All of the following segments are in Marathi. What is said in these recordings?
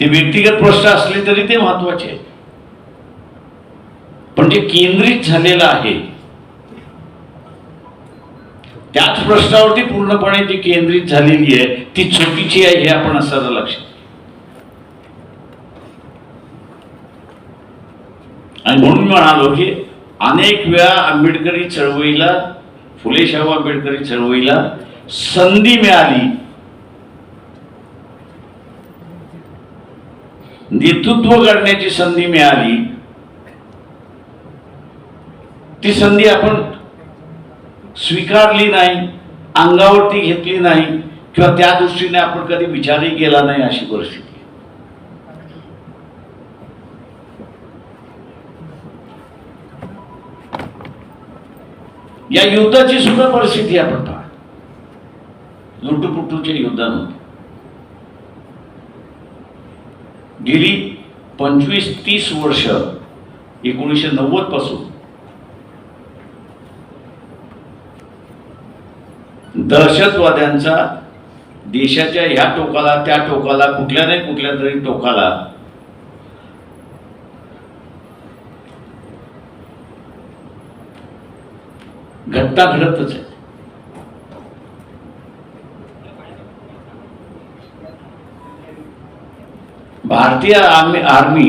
ते व्यक्तिगत प्रश्न असले तरी ते महत्त्वाचे आहेत. पण जे केंद्रित झालेलं आहे त्याच प्रश्नावरती पूर्णपणे जी केंद्रित झालेली आहे ती चुकीची आहे हे आपण असं लक्षात आणि म्हणून मी म्हणालो की अनेक वेळा आंबेडकरी चळवळीला फुले शाहू आंबेडकरी चळवळीला संधी मिळाली नेतृत्व करण्याची संधी मिळाली. ती संधी आपण स्वीकारली नाही अंगावरती घेतली नाही किंवा त्या दृष्टीने आपण कधी विचारही केला नाही अशी परिस्थिती. या युद्धाची सुद्धा परिस्थिती आपण पहा लुटूपुटूच्या युद्धामध्ये. गेली पंचवीस तीस वर्ष एकोणीसशे नव्वदपासून. दहशतवाद्यांचा देशाच्या ह्या टोकाला त्या टोकाला कुठल्या नाही कुठल्या तरी टोकाला घटना घडतच आहे. भारतीय आर्मी आर्मी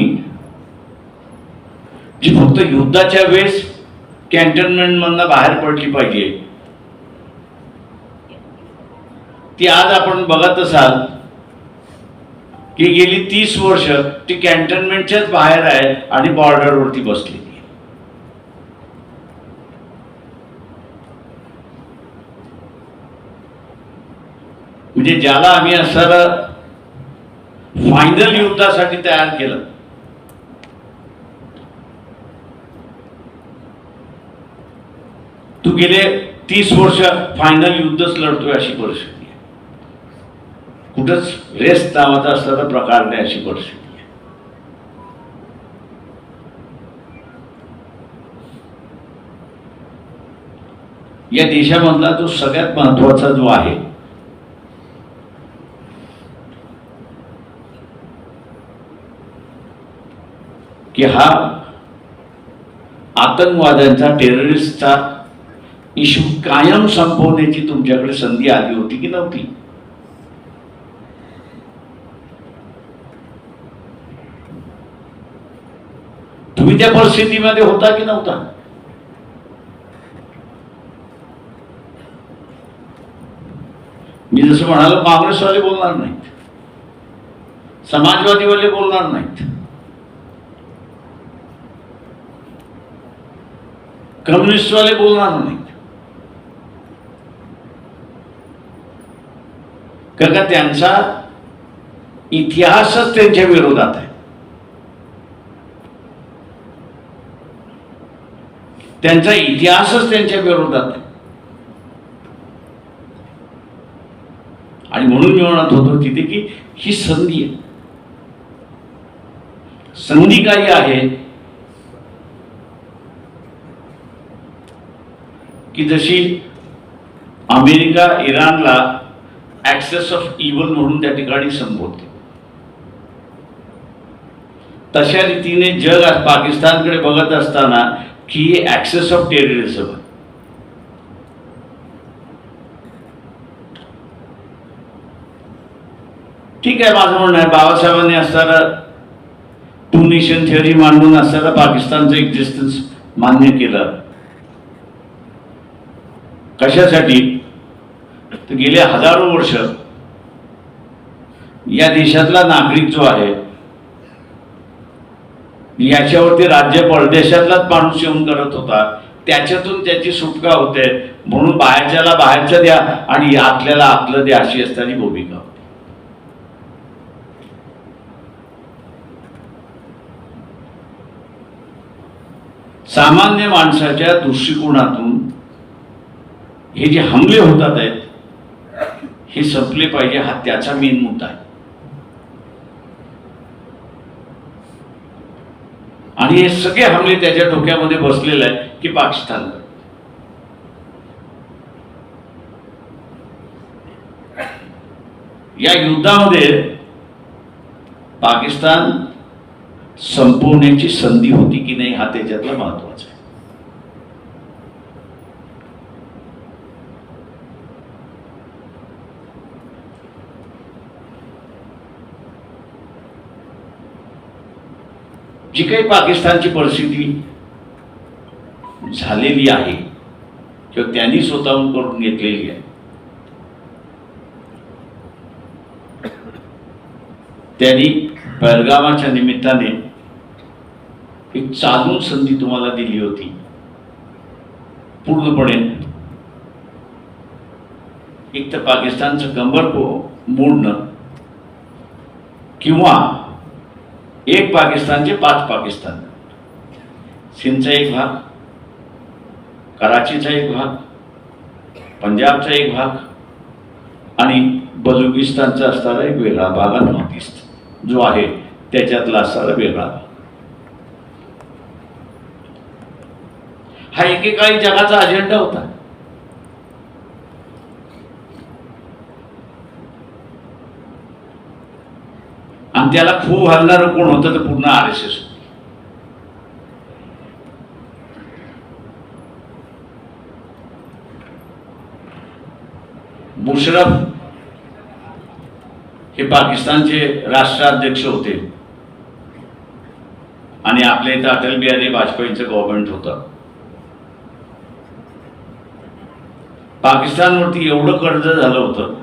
जी फक्त युद्धाच्या वेळेस कॅन्टोन्मेंट मधनं बाहेर पडली पाहिजे. ती आज आपण बघत असाल की गेली तीस वर्ष ती कॅन्टोन्मेंटच्याच बाहेर आहे आणि बॉर्डरवरती बसलेली म्हणजे ज्याला आम्ही असं फायनल युद्धासाठी तयार केलं. तू गेले तीस वर्ष फायनल युद्धच लढतोय अशी परिस्थिती आहे. कुठंच रेस नावाचा असल्याचा प्रकार नाही अशी परिस्थिती या देशामधला जो सगळ्यात महत्त्वाचा जो आहे की हा आतंकवाद्यांचा टेररिस्टचा इशू कायम संपवण्याची तुमच्याकडे संधी आली होती की नव्हती? तुम्ही त्या परिस्थितीमध्ये होता की नव्हता? मी जसं म्हणालो काँग्रेसवाले बोलणार नाहीत. समाजवादीवाले बोलणार नाहीत. कम्युनिस्टवाले बोलणार नाही कारण का त्यांचा इतिहासच त्यांच्या विरोधात आहे त्यांचा इतिहासच त्यांच्या विरोधात आहे आणि म्हणून मी म्हणत होतो तिथे की ही संधी आहे संधी काही आहे की जशी अमेरिका इराणला ऍक्सेस ऑफ इव्हल म्हणून त्या ठिकाणी संबोधते. तशा रीतीने जग आज पाकिस्तानकडे बघत असताना की ऍक्सेस ऑफ टेररिझम ठीक आहे माझं म्हणणं आहे बाबासाहेबांनी असताना टू नेशन थिअरी मांडून असताना पाकिस्तानचं एक्झिस्टन्स मान्य केलं. कशासाठी? तर गेले हजारो वर्ष या देशातला नागरिक जो आहे याच्यावरती राज्य परदेशातलाच माणूस येऊन करत होता. त्याच्यातून त्याची सुटका होते. म्हणून बाहेरच्याला बाहेरचं द्या आणि आतल्याला आतलं द्या अशी असताना भूमिका होती. सामान्य माणसाच्या दृष्टिकोनातून हे जे हमले होतात आहेत हे संपले पाहिजे हा त्याचा मेन मुद्दा आहे. आणि हे सगळे हमले त्याच्या डोक्यामध्ये बसलेले आहेत की पाकिस्तान. या युद्धामध्ये पाकिस्तान संपवण्याची संधी होती की नाही हा त्याच्यातला महत्त्वाचा आहे. जी काही पाकिस्तानची परिस्थिती झालेली आहे किंवा त्यांनी स्वतःहून करून घेतलेली आहे त्यांनी पहलगामाच्या निमित्ताने एक चालून संधी तुम्हाला दिली होती. पूर्णपणे एक तर पाकिस्तानचं कंबर मोडणं किंवा एक पाकिस्तानचे पाच पाकिस्तान. सिंधचा एक भाग कराचीचा एक भाग पंजाबचा एक भाग आणि बलुचिस्तानचा असणारा एक वेगळा भाग आणि नॉर्थ ईस्ट जो आहे त्याच्यातला असणारा वेगळा भाग. हा एकेकाळी जगाचा अजेंडा होता. आणि त्याला खूप हलणारं कोण होतं तर पूर्ण आर एस एस. मुशरफ हे पाकिस्तानचे राष्ट्राध्यक्ष होते. आणि आपल्या इथं अटल बिहारी वाजपेयींचं गव्हर्नमेंट होतं. पाकिस्तानवरती एवढं कर्ज झालं होतं.